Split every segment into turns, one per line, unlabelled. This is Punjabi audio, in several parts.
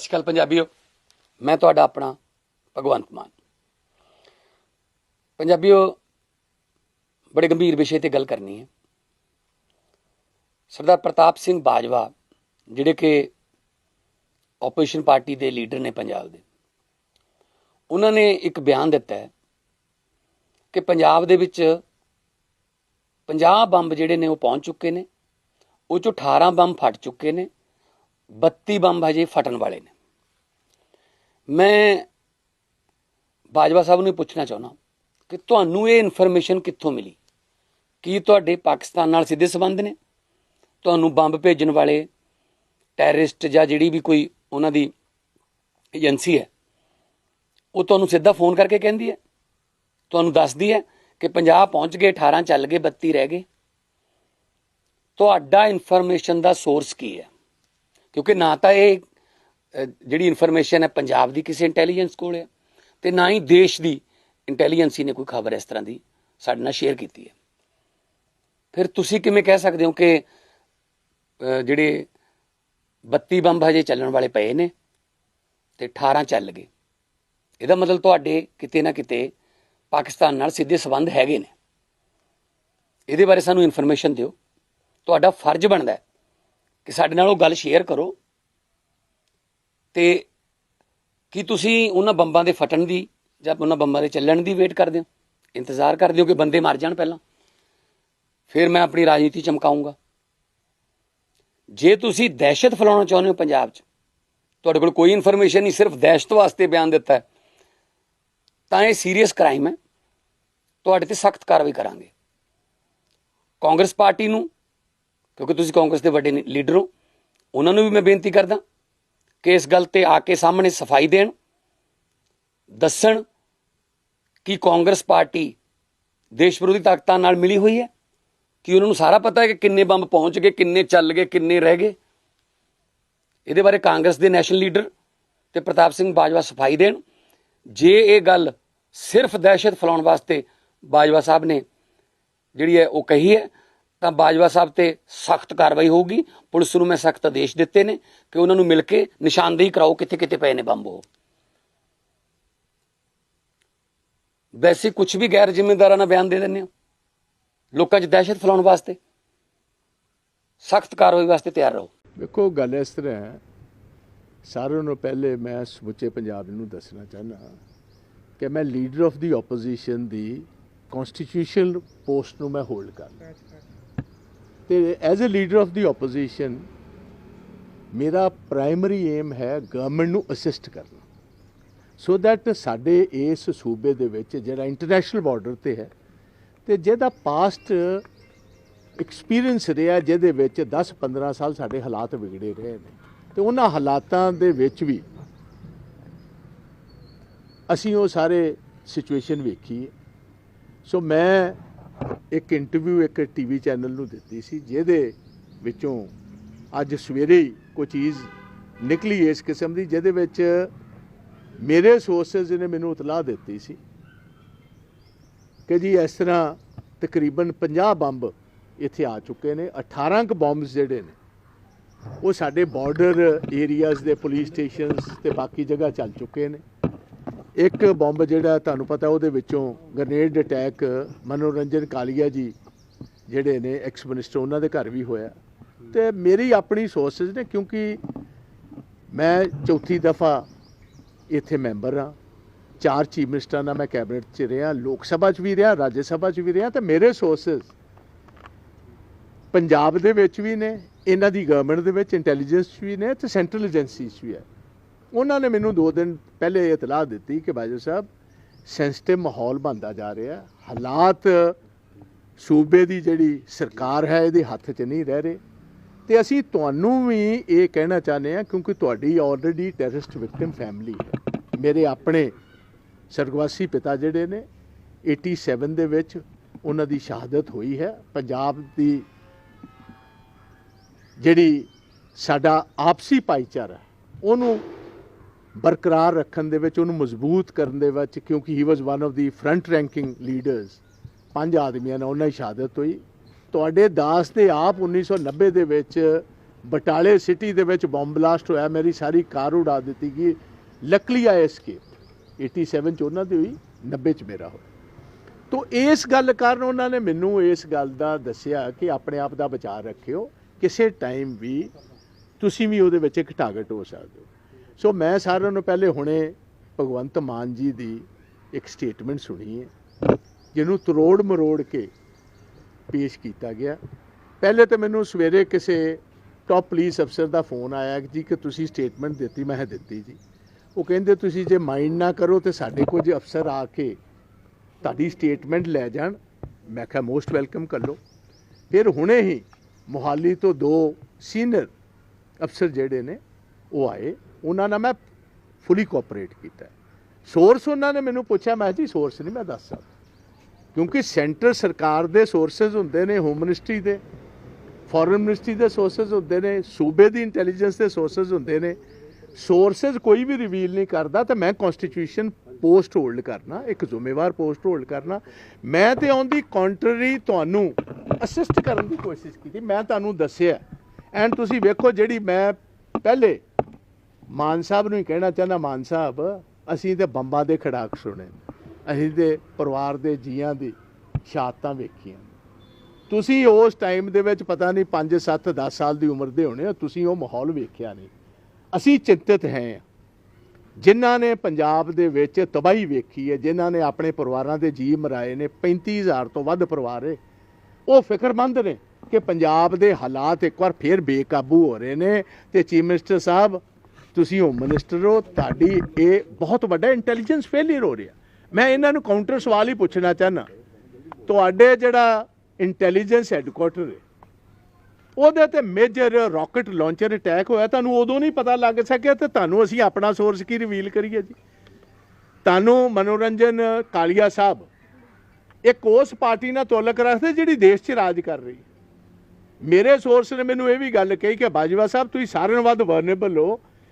ਸਤਿ ਸ਼੍ਰੀ ਅਕਾਲ ਪੰਜਾਬੀਓ। ਮੈਂ ਤੁਹਾਡਾ ਆਪਣਾ ਭਗਵੰਤ ਮਾਨ। ਪੰਜਾਬੀਓ, ਬੜੇ ਗੰਭੀਰ ਵਿਸ਼ੇ ਤੇ ਗੱਲ ਕਰਨੀ ਹੈ। ਸਰਦਾਰ ਪ੍ਰਤਾਪ ਸਿੰਘ ਬਾਜਵਾ, ਜਿਹੜੇ ਕਿ ਆਪੋਜੀਸ਼ਨ ਪਾਰਟੀ ਦੇ ਲੀਡਰ ਨੇ ਪੰਜਾਬ ਦੇ, ਉਹਨਾਂ ਨੇ ਇੱਕ ਬਿਆਨ ਦਿੱਤਾ ਹੈ ਕਿ ਪੰਜਾਬ ਦੇ ਵਿੱਚ 50 ਬੰਬ ਜਿਹੜੇ ਨੇ ਉਹ ਪਹੁੰਚ ਚੁੱਕੇ ਨੇ, ਉਹ ਚੋਂ 18 ਬੰਬ ਫਟ ਚੁੱਕੇ ਨੇ 32 ਬੰਬ ਹਜੇ ਫਟਣ ਵਾਲੇ ਨੇ। ਮੈਂ ਬਾਜਵਾ ਸਾਹਿਬ ਨੂੰ ਇਹ ਪੁੱਛਣਾ ਚਾਹੁੰਦਾ ਕਿ ਤੁਹਾਨੂੰ ਇਹ ਇਨਫੋਰਮੇਸ਼ਨ ਕਿੱਥੋਂ ਮਿਲੀ? ਕੀ ਤੁਹਾਡੇ ਪਾਕਿਸਤਾਨ ਨਾਲ ਸਿੱਧੇ ਸੰਬੰਧ ਨੇ? ਤੁਹਾਨੂੰ ਬੰਬ ਭੇਜਣ ਵਾਲੇ ਟੈਰਰਿਸਟ ਜਾਂ ਜਿਹੜੀ ਵੀ ਕੋਈ ਉਹਨਾਂ ਦੀ ਏਜੰਸੀ ਹੈ, ਉਹ ਤੁਹਾਨੂੰ ਸਿੱਧਾ ਫੋਨ ਕਰਕੇ ਕਹਿੰਦੀ ਹੈ? ਤੁਹਾਨੂੰ ਦੱਸਦੀ ਹੈ ਕਿ 50 ਪਹੁੰਚ ਗਏ 18 ਚੱਲ ਗਏ 32 ਰਹਿ ਗਏ? ਤੁਹਾਡਾ ਇਨਫੋਰਮੇਸ਼ਨ ਦਾ ਸੋਰਸ ਕੀ ਹੈ? ਕਿਉਂਕਿ ਨਾ ਤਾਂ ਇਹ ਜਿਹੜੀ ਇਨਫੋਰਮੇਸ਼ਨ ਹੈ ਪੰਜਾਬ ਦੀ ਕਿਸੇ ਇੰਟੈਲੀਜੈਂਸ ਕੋਲ ਹੈ ਤੇ ਨਾ ਹੀ ਦੇਸ਼ ਦੀ ਇੰਟੈਲੀਜੈਂਸੀ ਨੇ ਕੋਈ ਖਬਰ ਇਸ ਤਰ੍ਹਾਂ ਦੀ ਸਾਡੇ ਨਾਲ ਸ਼ੇਅਰ ਕੀਤੀ ਹੈ। ਫਿਰ ਤੁਸੀਂ ਕਿਵੇਂ ਕਹਿ ਸਕਦੇ ਹੋ ਕਿ ਜਿਹੜੇ 32 ਬੰਬ ਹਜੇ ਚੱਲਣ ਵਾਲੇ ਪਏ ਨੇ ਤੇ 18 ਚੱਲ ਗਏ। ਇਹਦਾ ਮਤਲਬ ਤੁਹਾਡੇ ਕਿਤੇ ਨਾ ਕਿਤੇ ਪਾਕਿਸਤਾਨ ਨਾਲ ਸਿੱਧੇ ਸਬੰਧ ਹੈਗੇ ਨੇ। ਇਹਦੇ ਬਾਰੇ ਸਾਨੂੰ ਇਨਫੋਰਮੇਸ਼ਨ ਦਿਓ। ਤੁਹਾਡਾ ਫਰਜ਼ ਬਣਦਾ ਹੈ ਕਿ ਸਾਡੇ ਨਾਲ ਉਹ ਗੱਲ ਸ਼ੇਅਰ ਕਰੋ ਤੇ ਕੀ ਤੁਸੀਂ ਉਹਨਾਂ ਬੰਬਾਂ ਦੇ ਫਟਣ ਦੀ ਜਾਂ ਉਹਨਾਂ ਬੰਬਾਂ ਦੇ ਚੱਲਣ ਦੀ ਵੇਟ ਕਰਦੇ ਹੋ? ਇੰਤਜ਼ਾਰ ਕਰਦੇ ਹੋ ਕਿ ਬੰਦੇ ਮਰ ਜਾਣ ਪਹਿਲਾਂ? ਫਿਰ ਮੈਂ ਆਪਣੀ ਰਾਜਨੀਤੀ ਚਮਕਾਉਂਗਾ। ਜੇ ਤੁਸੀਂ ਦਹਿਸ਼ਤ ਫੈਲਾਉਣਾ ਚਾਹੁੰਦੇ ਹੋ ਪੰਜਾਬ 'ਚ, ਤੁਹਾਡੇ ਕੋਲ ਕੋਈ ਇਨਫੋਰਮੇਸ਼ਨ ਨਹੀਂ, ਸਿਰਫ ਦਹਿਸ਼ਤ ਵਾਸਤੇ ਬਿਆਨ ਦਿੱਤਾ ਹੈ, ਤਾਂ ਇਹ ਸੀਰੀਅਸ ਕ੍ਰਾਈਮ ਹੈ। ਤੁਹਾਡੇ ਤੇ ਸਖਤ ਕਾਰਵਾਈ ਕਰਾਂਗੇ। ਕਾਂਗਰਸ ਪਾਰਟੀ ਨੂੰ ਕਿਉਂਕਿ ਤੁਸੀਂ ਕਾਂਗਰਸ ਦੇ ਵੱਡੇ ਲੀਡਰ ਹੋ, ਉਹਨਾਂ ਨੂੰ ਵੀ ਮੈਂ ਬੇਨਤੀ ਕਰਦਾ ਕਿ ਇਸ ਗੱਲ ਤੇ ਆ ਕੇ ਸਾਹਮਣੇ ਸਫ਼ਾਈ ਦੇਣ, ਦੱਸਣ ਕਿ ਕਾਂਗਰਸ ਪਾਰਟੀ ਦੇਸ਼ ਵਿਰੋਧੀ ਤਾਕਤਾਂ ਨਾਲ ਮਿਲੀ ਹੋਈ ਹੈ, ਕਿ ਉਹਨਾਂ ਨੂੰ ਸਾਰਾ ਪਤਾ ਹੈ ਕਿ ਕਿੰਨੇ ਬੰਬ ਪਹੁੰਚ ਗਏ, ਕਿੰਨੇ ਚੱਲ ਗਏ, ਕਿੰਨੇ ਰਹਿ ਗਏ। ਇਹਦੇ ਬਾਰੇ ਕਾਂਗਰਸ ਦੇ ਨੈਸ਼ਨਲ ਲੀਡਰ ਤੇ ਪ੍ਰਤਾਪ ਸਿੰਘ ਬਾਜਵਾ ਸਫ਼ਾਈ ਦੇਣ। ਜੇ ਇਹ ਗੱਲ ਸਿਰਫ ਦਹਿਸ਼ਤ ਫੈਲਾਉਣ ਵਾਸਤੇ ਬਾਜਵਾ ਸਾਹਿਬ ਨੇ ਜਿਹੜੀ ਹੈ ਉਹ ਕਹੀ ਹੈ ਤਾਂ ਬਾਜਵਾ ਸਾਹਿਬ ਤੇ ਸਖਤ ਕਾਰਵਾਈ ਹੋਊਗੀ। ਪੁਲਿਸ ਨੂੰ ਮੈਂ ਸਖਤ ਆਦੇਸ਼ ਦਿੱਤੇ ਨੇ ਕਿ ਉਹਨਾਂ ਨੂੰ ਮਿਲ ਕੇ ਨਿਸ਼ਾਨਦੇਹੀ ਕਰਾਓ ਕਿੱਥੇ ਕਿੱਥੇ ਪਏ ਨੇ ਬੰਬ ਉਹ। ਵੈਸੇ ਕੁਝ ਵੀ ਗੈਰ ਜ਼ਿੰਮੇਦਾਰਾਨਾ ਬਿਆਨ ਦੇ ਦਿੰਦੇ ਹੋ। ਲੋਕਾਂ 'ਚ ਦਹਿਸ਼ਤ ਫੈਲਾਉਣ ਵਾਸਤੇ। ਸਖਤ ਕਾਰਵਾਈ ਵਾਸਤੇ ਤਿਆਰ ਰਹੋ।
ਵੇਖੋ ਗੱਲ ਇਸ ਤਰ੍ਹਾਂ ਹੈ। ਸਾਰਿਆਂ ਨੂੰ ਪਹਿਲੇ ਮੈਂ ਸਮੁੱਚੇ ਪੰਜਾਬ ਨੂੰ ਦੱਸਣਾ ਚਾਹੁੰਦਾ ਕਿ ਮੈਂ ਲੀਡਰ ਆਫ ਦੀ ਆਪੋਜੀਸ਼ਨ ਦੀ ਕਨਸਟੀਟਿਊਸ਼ਨਲ ਪੋਸਟ ਨੂੰ ਮੈਂ ਹੋਲਡ ਕਰਦਾ ਤੇ as a leader of the opposition ਮੇਰਾ ਪ੍ਰਾਇਮਰੀ ਏਮ ਹੈ ਗਵਰਨਮੈਂਟ ਨੂੰ ਅਸਿਸਟ ਕਰਨਾ ਸੋ ਦੈਟ ਸਾਡੇ ਇਸ ਸੂਬੇ ਦੇ ਵਿੱਚ ਜਿਹੜਾ ਇੰਟਰਨੈਸ਼ਨਲ ਬਾਰਡਰ ਤੇ ਹੈ, ਤੇ ਜਿਹਦਾ ਪਾਸਟ ਐਕਸਪੀਰੀਅੰਸ ਰਿਹਾ, ਜਿਹਦੇ ਵਿੱਚ 10-15 ਸਾਲ ਸਾਡੇ ਹਾਲਾਤ ਵਿਗੜੇ ਰਹੇ ਨੇ ਤੇ ਉਹਨਾਂ ਹਾਲਾਤਾਂ ਦੇ ਵਿੱਚ ਵੀ ਅਸੀਂ ਉਹ ਸਾਰੇ ਸਿਚੁਏਸ਼ਨ ਵੇਖੀ ਹੈ। ਸੋ ਮੈਂ ਇੱਕ ਇੰਟਰਵਿਊ ਇੱਕ ਟੀਵੀ ਚੈਨਲ ਨੂੰ ਦਿੱਤੀ ਸੀ, ਜਿਹਦੇ ਵਿੱਚੋਂ ਅੱਜ ਸਵੇਰੇ ਕੋਈ ਚੀਜ਼ ਨਿਕਲੀ ਇਸ ਕਿਸਮ ਦੀ, ਜਿਹਦੇ ਵਿੱਚ ਮੇਰੇ ਸੋਰਸਸ ਨੇ ਮੈਨੂੰ ਇਤਲਾਹ ਦਿੱਤੀ ਸੀ ਕਿ ਜੀ ਇਸ ਤਰ੍ਹਾਂ ਤਕਰੀਬਨ 50 ਬੰਬ ਇੱਥੇ ਆ ਚੁੱਕੇ ਨੇ 18 ਕ ਬੰਬਸ ਜਿਹੜੇ ਨੇ, ਉਹ ਸਾਡੇ ਬਾਰਡਰ ਏਰੀਆਜ਼ ਦੇ ਪੁਲਿਸ ਸਟੇਸ਼ਨਸ ਤੇ ਬਾਕੀ ਜਗ੍ਹਾ ਚੱਲ ਚੁੱਕੇ ਨੇ। ਇੱਕ ਬੰਬ ਜਿਹੜਾ ਤੁਹਾਨੂੰ ਪਤਾ ਉਹਦੇ ਵਿੱਚੋਂ ਗ੍ਰਨੇਡ ਅਟੈਕ ਮਨੋਰੰਜਨ ਕਾਲੀਆ ਜੀ ਜਿਹੜੇ ਨੇ ਐਕਸ ਮਿਨਿਸਟਰ ਉਹਨਾਂ ਦੇ ਘਰ ਵੀ ਹੋਇਆ। ਤੇ ਮੇਰੀ ਆਪਣੀ ਸੋਰਸਸ ਨੇ ਕਿਉਂਕਿ ਮੈਂ ਚੌਥੀ ਦਫਾ ਇੱਥੇ ਮੈਂਬਰ ਹਾਂ। ਚਾਰ ਚੀਫ ਮਿਨਿਸਟਰਾਂ ਨਾਲ ਮੈਂ ਕੈਬਨਿਟ 'ਚ ਰਿਹਾ, ਲੋਕ ਸਭਾ 'ਚ ਵੀ ਰਿਹਾ, ਰਾਜ ਸਭਾ 'ਚ ਵੀ ਰਿਹਾ ਤੇ ਮੇਰੇ ਸੋਰਸਸ ਪੰਜਾਬ ਦੇ ਵਿੱਚ ਵੀ ਨੇ, ਇਹਨਾਂ ਦੀ ਗਵਰਨਮੈਂਟ ਦੇ ਵਿੱਚ ਇੰਟੈਲੀਜੈਂਸ 'ਚ ਵੀ ਨੇ ਤੇ ਸੈਂਟਰਲ ਏਜੰਸੀਜ਼ 'ਚ ਵੀ ਹੈ। ਉਹਨਾਂ ਨੇ ਮੈਨੂੰ ਦੋ ਦਿਨ ਪਹਿਲੇ ਇਹ ਇਤਲਾਹ ਦਿੱਤੀ ਕਿ ਬਾਜੂ ਸਾਹਿਬ ਸੈਂਸਿਟਿਵ ਮਾਹੌਲ ਬਣਦਾ ਜਾ ਰਿਹਾ ਹਾਲਾਤ ਸੂਬੇ ਦੀ ਜਿਹੜੀ ਸਰਕਾਰ ਹੈ, ਇਹਦੇ ਹੱਥ 'ਚ ਨਹੀਂ ਰਹਿ ਰਹੇ। ਤੇ ਅਸੀਂ ਤੁਹਾਨੂੰ ਵੀ ਇਹ ਕਹਿਣਾ ਚਾਹੁੰਦੇ ਹਾਂ, ਕਿਉਂਕਿ ਤੁਹਾਡੀ ਆਲਰੇਡੀ ਟੈਰਰਿਸਟ ਵਿਕਟਿਮ ਫੈਮਿਲੀ ਹੈ। ਮੇਰੇ ਆਪਣੇ ਸਰਗਵਾਸੀ ਪਿਤਾ ਜਿਹੜੇ ਨੇ 87 ਦੇ ਵਿੱਚ ਉਹਨਾਂ ਦੀ ਸ਼ਹਾਦਤ ਹੋਈ ਹੈ। ਪੰਜਾਬ ਦੀ ਜਿਹੜੀ ਸਾਡਾ ਆਪਸੀ ਭਾਈਚਾਰਾ ਉਹਨੂੰ ਬਰਕਰਾਰ ਰੱਖਣ ਦੇ ਵਿੱਚ, ਉਹਨੂੰ ਮਜ਼ਬੂਤ ਕਰਨ ਦੇ ਵਿੱਚ, ਕਿਉਂਕਿ he was one of the front ranking leaders ਪੰਜ ਆਦਮੀਆਂ ਨਾਲ ਉਹਨਾਂ ਦੀ ਸ਼ਹਾਦਤ ਹੋਈ। ਤੁਹਾਡੇ ਦਾਸ ਦੇ ਆਪ 1990 ਦੇ ਵਿੱਚ ਬਟਾਲੇ ਸਿਟੀ ਦੇ ਵਿੱਚ ਬੰਬ ਬਲਾਸਟ ਹੋਇਆ। ਮੇਰੀ ਸਾਰੀ ਕਾਰ ਉਡਾ ਦਿੱਤੀ ਗਈ। ਲੱਕਲੀ ਆਈ ਐਸਕੇਪ 87 ਚ ਉਹਨਾਂ ਦੀ ਹੋਈ 90 ਚ ਮੇਰਾ ਹੋਇਆ। ਤੋ ਇਸ ਗੱਲ ਕਾਰਨ ਉਹਨਾਂ ਨੇ ਮੈਨੂੰ ਇਸ ਗੱਲ ਦਾ ਦੱਸਿਆ ਕਿ ਆਪਣੇ ਆਪ ਦਾ ਬਚਾਅ ਰੱਖਿਓ। ਕਿਸੇ ਟਾਈਮ ਵੀ ਤੁਸੀਂ ਵੀ ਉਹਦੇ ਵਿੱਚ ਇੱਕ ਟਾਰਗੇਟ ਹੋ ਸਕਦੇ ਹੋ। ਸੋ ਮੈਂ ਸਾਰਿਆਂ ਨੂੰ ਪਹਿਲੇ ਹੁਣੇ ਭਗਵੰਤ ਮਾਨ ਜੀ ਦੀ ਇੱਕ ਸਟੇਟਮੈਂਟ ਸੁਣੀ ਹੈ, ਜਿਹਨੂੰ ਤਰੋੜ ਮਰੋੜ ਕੇ ਪੇਸ਼ ਕੀਤਾ ਗਿਆ। ਪਹਿਲੇ ਤਾਂ ਮੈਨੂੰ ਸਵੇਰੇ ਕਿਸੇ ਟਾਪ ਪੁਲਿਸ ਅਫਸਰ ਦਾ ਫੋਨ ਆਇਆ ਕਿ ਜੀ ਕਿ ਤੁਸੀਂ ਸਟੇਟਮੈਂਟ ਦਿੱਤੀ, ਮੈਂ ਦਿੱਤੀ ਜੀ। ਉਹ ਕਹਿੰਦੇ, ਤੁਸੀਂ ਜੇ ਮਾਈਂਡ ਨਾ ਕਰੋ ਤੇ ਸਾਡੇ ਕੁਝ ਅਫਸਰ ਆ ਕੇ ਤੁਹਾਡੀ ਸਟੇਟਮੈਂਟ ਲੈ ਜਾਣ। ਮੈਂ ਕਿਹਾ ਮੋਸਟ ਵੈਲਕਮ ਕਰ ਲਓ। ਫਿਰ ਹੁਣੇ ਹੀ ਮੁਹਾਲੀ ਤੋਂ ਦੋ ਸੀਨੀਅਰ ਅਫਸਰ ਜਿਹੜੇ ਨੇ, ਉਹ ਆਏ। ਉਹਨਾਂ ਨਾਲ ਮੈਂ ਫੁੱਲੀ ਕੋਆਪਰੇਟ ਕੀਤਾ ਸੋਰਸ ਉਹਨਾਂ ਨੇ ਮੈਨੂੰ ਪੁੱਛਿਆ, ਮੈਂ ਜੀ ਸੋਰਸ ਨਹੀਂ, ਮੈਂ ਦੱਸ ਸਕਦਾ। ਕਿਉਂਕਿ ਸੈਂਟਰ ਸਰਕਾਰ ਦੇ ਸੋਰਸਸ ਹੁੰਦੇ ਨੇ ਹੋਮ ਮਿਨਿਸਟਰੀ ਦੇ ਫੋਰਨ ਮਿਨਿਸਟਰੀ ਦੇ ਸੋਰਸਸ ਹੁੰਦੇ ਨੇ, ਸੂਬੇ ਦੀ ਇੰਟੈਲੀਜੈਂਸ ਦੇ ਸੋਰਸਸ ਹੁੰਦੇ ਨੇ। ਸੋਰਸਸ ਕੋਈ ਵੀ ਰਿਵੀਲ ਨਹੀਂ ਕਰਦਾ ਤਾਂ ਮੈਂ ਕਨਸਟੀਟਿਊਸ਼ਨ ਪੋਸਟ ਹੋਲਡ ਕਰਨਾ, ਇੱਕ ਜ਼ਿੰਮੇਵਾਰ ਪੋਸਟ ਹੋਲਡ ਕਰਨਾ। ਮੈਂ ਤੇ ਔਨ ਦੀ ਕੰਟਰੀ ਤੁਹਾਨੂੰ ਅਸਿਸਟ ਕਰਨ ਦੀ ਕੋਸ਼ਿਸ਼ ਕੀਤੀ, ਮੈਂ ਤੁਹਾਨੂੰ ਦੱਸਿਆ। ਐਂਡ ਤੁਸੀਂ ਵੇਖੋ ਜਿਹੜੀ ਮੈਂ ਪਹਿਲੇ ਮਾਨ ਸਾਹਿਬ ਨੂੰ ਹੀ ਕਹਿਣਾ ਚਾਹੁੰਦਾ, ਮਾਨ ਸਾਹਿਬ, ਅਸੀਂ ਤੇ ਬੰਬਾਂ ਦੇ ਖੜਾਕ ਸੁਣੇ ਅਸੀਂ ਤੇ ਪਰਿਵਾਰ ਦੇ ਜੀਆਂ ਦੀ ਸ਼ਹਾਦਤਾਂ ਵੇਖੀਆਂ ਤੁਸੀਂ ਉਸ ਟਾਈਮ ਦੇ ਵਿੱਚ ਪਤਾ ਨਹੀਂ 5 7 10 ਸਾਲ ਦੀ ਉਮਰ ਦੇ ਹੋਣੇ ਹੋ, ਤੁਸੀਂ ਉਹ ਮਾਹੌਲ ਵੇਖਿਆ ਨਹੀਂ। ਅਸੀਂ ਚਿੰਤਤ ਹੈ ਜਿਨ੍ਹਾਂ ਨੇ ਪੰਜਾਬ ਦੇ ਵਿੱਚ ਤਬਾਹੀ ਵੇਖੀ ਹੈ, ਜਿਨ੍ਹਾਂ ਨੇ ਆਪਣੇ ਪਰਿਵਾਰਾਂ ਦੇ ਜੀ ਮਰਾਏ ਨੇ 35000 ਤੋਂ ਵੱਧ ਪਰਿਵਾਰ ਹੈ। ਉਹ ਫਿਕਰਮੰਦ ਨੇ ਕਿ ਪੰਜਾਬ ਦੇ ਹਾਲਾਤ ਇੱਕ ਵਾਰ ਫੇਰ ਬੇਕਾਬੂ ਹੋ ਰਹੇ ਨੇ ਤੇ ਚੀਫ ਮਿਨਿਸਟਰ ਸਾਹਿਬ ਤੁਸੀਂ ਹੋਮ ਮਿਨਿਸਟਰ ਹੋ, ਤੁਹਾਡੀ ਇਹ ਬਹੁਤ ਵੱਡਾ ਇੰਟੈਲੀਜੈਂਸ ਫੇਲਿਅਰ ਹੋ ਰਿਹਾ। ਮੈਂ ਇਹਨਾਂ ਨੂੰ ਕਾਊਂਟਰ ਸਵਾਲ ਹੀ ਪੁੱਛਣਾ ਚਾਹਨਾ। ਤੁਹਾਡੇ ਜਿਹੜਾ ਇੰਟੈਲੀਜੈਂਸ ਹੈੱਡਕੁਆਟਰ ਹੈ, ਉਹਦੇ ਤੇ ਮੇਜਰ ਰਾਕਟ ਲਾਂਚਰ ਅਟੈਕ ਹੋਇਆ, ਤੁਹਾਨੂੰ ਉਦੋਂ ਨਹੀਂ ਪਤਾ ਲੱਗ ਸਕਿਆ ਤੇ ਤੁਹਾਨੂੰ ਅਸੀਂ ਆਪਣਾ ਸੋਰਸ ਕੀ ਰਿਵੀਲ ਕਰੀਏ ਜੀ? ਤੁਹਾਨੂੰ ਮਨੋਰੰਜਨ, ਕਾਲੀਆ ਸਾਹਿਬ, ਇੱਕ ਉਸ ਪਾਰਟੀ ਨਾਲ ਤੋਲਕ ਰੱਖਦੇ ਜਿਹੜੀ ਦੇਸ਼ 'ਚ ਰਾਜ ਕਰ ਰਹੀ ਮੇਰੇ ਸੋਰਸ ਨੇ ਮੈਨੂੰ ਇਹ ਵੀ ਗੱਲ ਕਹੀ ਕਿ ਬਾਜਵਾ ਸਾਹਿਬ, ਤੁਸੀਂ ਸਾਰਿਆਂ ਨਾਲੋਂ ਵੱਧ ਵਰਨੇਬਲ ਹੋ।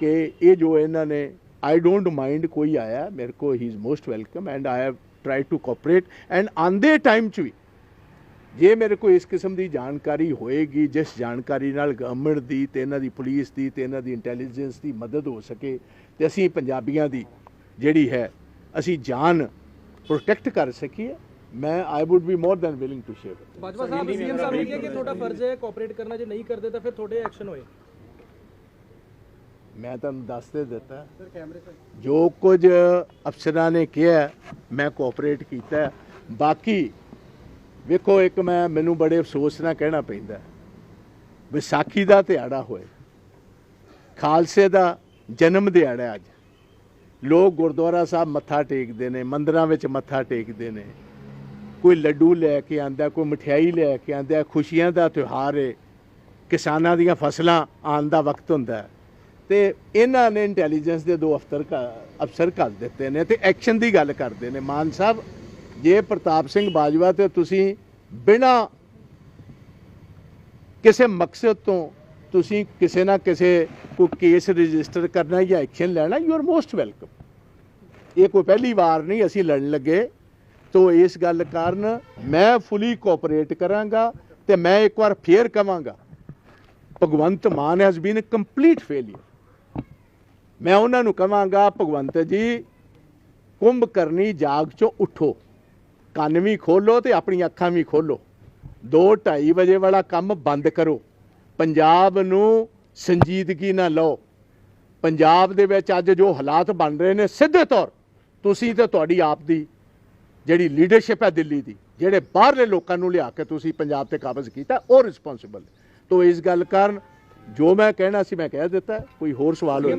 ਕਿ ਇਹ ਜੋ ਇਹਨਾਂ ਨੇ ਆਈ ਡੋਂਟ ਮਾਈਂਡ ਕੋਈ ਆਇਆ ਮੇਰੇ ਕੋ he is most welcome and I have try to cooperate and ਆਂਦੇ ਟਾਈਮ ਚ ਵੀ ਜੇ ਮੇਰੇ ਕੋਲ ਇਸ ਕਿਸਮ ਦੀ ਜਾਣਕਾਰੀ ਹੋਏਗੀ ਜਿਸ ਜਾਣਕਾਰੀ ਨਾਲ ਗਵਰਨਮੈਂਟ ਦੀ ਤੇ ਇਹਨਾਂ ਦੀ ਪੁਲਿਸ ਦੀ ਤੇ ਇਹਨਾਂ ਦੀ ਇੰਟੈਲੀਜੈਂਸ ਦੀ ਮਦਦ ਹੋ ਸਕੇ ਤੇ ਅਸੀਂ ਪੰਜਾਬੀਆਂ ਦੀ ਜਿਹੜੀ ਹੈ ਅਸੀਂ ਜਾਨ ਪ੍ਰੋਟੈਕਟ ਕਰ ਸਕੀਏ ਮੈਂ I would be more than willing to share
Bajwa Sahib CM ਸਾਹਿਬ ਨੇ ਕਿਹਾ ਕਿ ਤੁਹਾਡਾ ਫਰਜ਼ ਹੈ ਕੋਆਪਰੇਟ ਕਰਨਾ ਜੇ ਨਹੀਂ ਕਰਦੇ ਤਾਂ ਫਿਰ ਤੁਹਾਡੇ ਐਕਸ਼ਨ ਹੋਏ।
ਮੈਂ ਤੁਹਾਨੂੰ ਦੱਸ ਦੇ ਦਿੱਤਾ। ਜੋ ਕੁਝ ਅਫਸਰਾਂ ਨੇ ਕਿਹਾ ਮੈਂ ਕੋਆਪਰੇਟ ਕੀਤਾ। ਬਾਕੀ ਵੇਖੋ ਇੱਕ ਮੈਂ ਮੈਨੂੰ ਬੜੇ ਅਫਸੋਸ ਨਾਲ ਕਹਿਣਾ ਪੈਂਦਾ। ਵਿਸਾਖੀ ਦਾ ਦਿਹਾੜਾ ਹੋਏ ਖਾਲਸੇ ਦਾ ਜਨਮ ਦਿਹਾੜਾ ਅੱਜ। ਲੋਕ ਗੁਰਦੁਆਰਾ ਸਾਹਿਬ ਮੱਥਾ ਟੇਕਦੇ ਨੇ ਮੰਦਰਾਂ ਵਿੱਚ ਮੱਥਾ ਟੇਕਦੇ ਨੇ। ਕੋਈ ਲੱਡੂ ਲੈ ਕੇ ਆਂਦਾ ਕੋਈ ਮਠਿਆਈ ਲੈ ਕੇ ਆਂਦਾ ਖੁਸ਼ੀਆਂ ਦਾ ਤਿਉਹਾਰ ਹੈ ਕਿਸਾਨਾਂ ਦੀਆਂ ਫਸਲਾਂ ਆਉਣ ਦਾ ਵਕਤ ਹੁੰਦਾ। ਹੈ ਤੇ ਇਹਨਾਂ ਨੇ ਇੰਟੈਲੀਜੈਂਸ ਦੇ ਦੋ ਅਫਸਰ ਅਫਸਰ ਕਰ ਦਿੱਤੇ ਨੇ ਤੇ ਐਕਸ਼ਨ ਦੀ ਗੱਲ ਕਰਦੇ ਨੇ। ਮਾਨ ਸਾਹਿਬ, ਜੇ ਪ੍ਰਤਾਪ ਸਿੰਘ ਬਾਜਵਾ ਤੇ ਤੁਸੀਂ ਬਿਨਾ ਕਿਸੇ ਮਕਸਦ ਤੋਂ ਤੁਸੀਂ ਕਿਸੇ ਨਾ ਕਿਸੇ ਕੋਈ ਕੇਸ ਰਜਿਸਟਰ ਕਰਨਾ ਜਾਂ ਐਕਸ਼ਨ ਲੈਣਾ ਯੂ ਆਰ ਮੋਸਟ ਵੈਲਕਮ ਇਹ ਕੋਈ ਪਹਿਲੀ ਵਾਰ ਨਹੀਂ, ਅਸੀਂ ਲੜਨ ਲੱਗੇ। ਤੋ ਇਸ ਗੱਲ ਕਾਰਨ ਮੈਂ ਫੁੱਲੀ ਕੋਆਪਰੇਟ ਕਰਾਂਗਾ ਤੇ ਮੈਂ ਇੱਕ ਵਾਰ ਫੇਰ ਕਵਾਂਗਾ, Bhagwant Mann has been a complete failure ਮੈਂ ਉਹਨਾਂ ਨੂੰ ਕਹਾਂਗਾ, ਭਗਵੰਤ ਜੀ, ਕੁੰਭ ਕਰਨੀ ਜਾਗ ਚੋਂ ਉਠੋ। ਕੰਨ ਵੀ ਖੋਲੋ ਤੇ ਆਪਣੀਆਂ ਅੱਖਾਂ ਵੀ ਖੋਲੋ। 2:30 ਵਜੇ ਵਾਲਾ ਕੰਮ ਬੰਦ ਕਰੋ। ਪੰਜਾਬ ਨੂੰ ਸੰਜੀਦਗੀ ਨਾ ਲਓ। ਪੰਜਾਬ ਦੇ ਵਿੱਚ ਅੱਜ ਜੋ ਹਾਲਾਤ ਬਣ ਰਹੇ ਨੇ, ਸਿੱਧੇ ਤੌਰ ਤੁਸੀਂ ਤੇ ਤੁਹਾਡੀ ਆਪ ਦੀ ਜਿਹੜੀ ਲੀਡਰਸ਼ਿਪ ਹੈ ਦਿੱਲੀ ਦੀ, ਜਿਹੜੇ ਬਾਹਰਲੇ ਲੋਕਾਂ ਨੂੰ ਲਿਆ ਕੇ ਤੁਸੀਂ ਪੰਜਾਬ ਤੇ ਕਾਬਜ਼ ਕੀਤਾ, ਉਹ ਰਿਸਪੌਂਸਿਬਲ ਤੋ ਇਸ ਗੱਲ ਕਰਨ ਜੋ ਮੈਂ ਕਹਿਣਾ ਸੀ ਮੈਂ ਕਹਿ ਦਿੱਤਾ ਕੋਈ ਹੋਰ ਸਵਾਲ ਹੋਵੇ